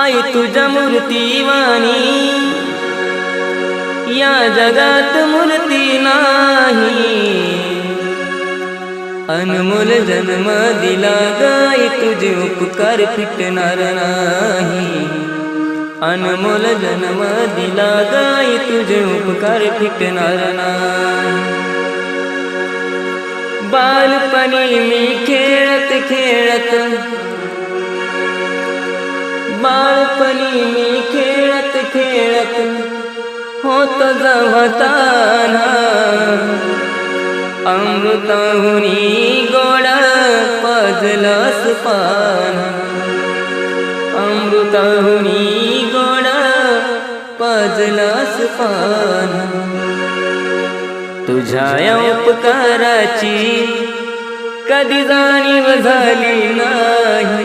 आई तुझ्या मूर्तीवाणी या जगात मूर्ती नाही. अनमोल जन्म दिला गाय तुझे उपकार फिटणार नाही. अनमोल जन्म दिला गाय तुझे उपकार फिटणार नाही. बालपणी मी खेळत खेळत बाळपणी मी खेळत खेळत होत जवताना अमृताहुनी गोडा पजलस पान. अमृताहुनी गोड पजलस पान. तुझ्या उपकाराची कधी जाणीव झाली नाही.